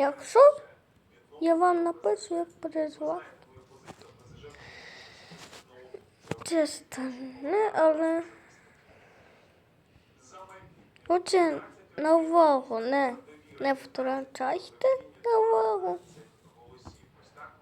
Якщо я вам напишу, як призвати. Це стане, але Отже, на увагу не, не втрачайте на увагу. голосів. Ось так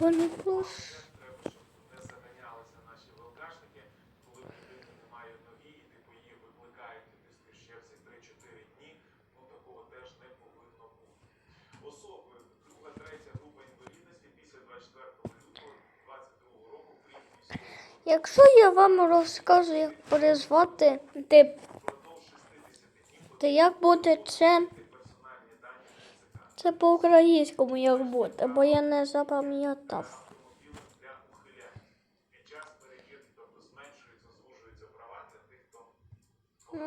крім військового Якщо я вам розкажу, як призвати тип, впродовж 60 днів то як буде це? Це по-українському як буде, бо я не запам'ятав. хто.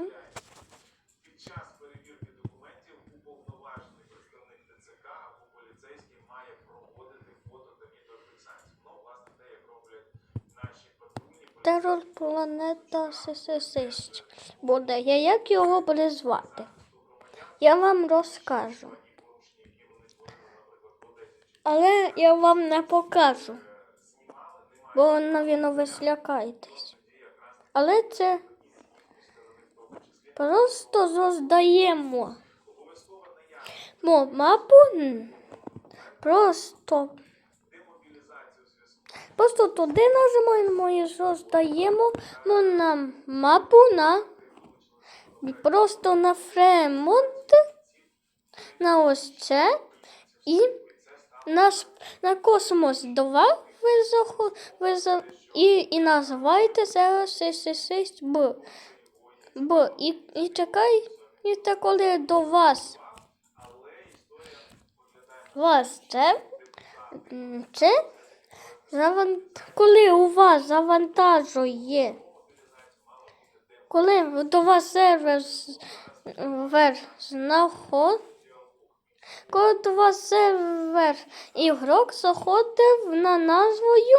Під час перевірки документів уповноважений представник ТЦК або поліцейський має проводити фото та відеофіксацію. Ну, власне, те, як роблять наші патрульні Терор планета Сесисисть буде. Я як його призвати? Я вам розкажу. Але я вам не покажу. Бо навіть ви злякаєтесь. Але це просто заздаємо. Мо мапу просто. Просто туди нажимаємо і заздаємо мо на мапу на просто на фремонт, на ось це і на, с- на космос 2 ви, за, і, і називаєте зараз 666 Б. Б. І, і чекай, коли до вас. Вас це, це заван, коли у вас завантажує, коли до вас сервер з- вер знаход, коли до вас сервер ігрок заходив на назвою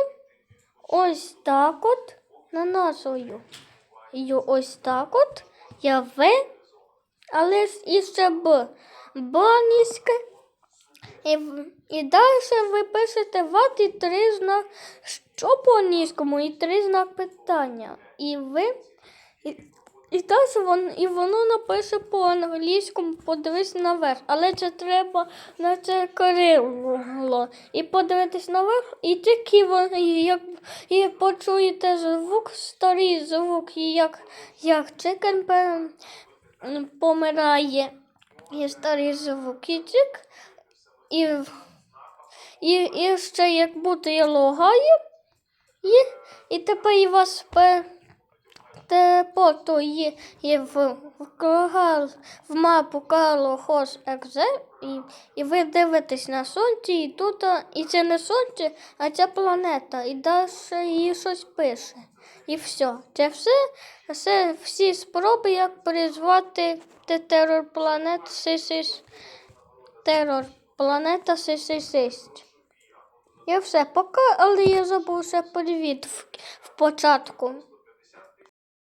ось так от, на назвою. І ось так от я В, але ж іще Б. Баніське. І, і далі ви пишете ват і три знак, що по англійському, і три знак питання. І ви. І, і далі вон, і воно напише по англійському, подивись наверх. Але це треба на це крило. І подивитись наверх, і тільки ви, як і почуєте звук, старий звук, і як, як чикен помирає. І старий звук, і чик, і, і, і ще як будто логає, і, і тепер і вас пе, тепото є, є в, в, в мапу Карло Хос Екзе, і, і ви дивитесь на сонце, і тут, і це не сонце, а ця планета, і далі їй щось пише. І все. Це все, все всі спроби, як призвати те- терор планет Сисис. Терор планета Сисисисть. Я все пока, але я забув ще привіт в, в початку.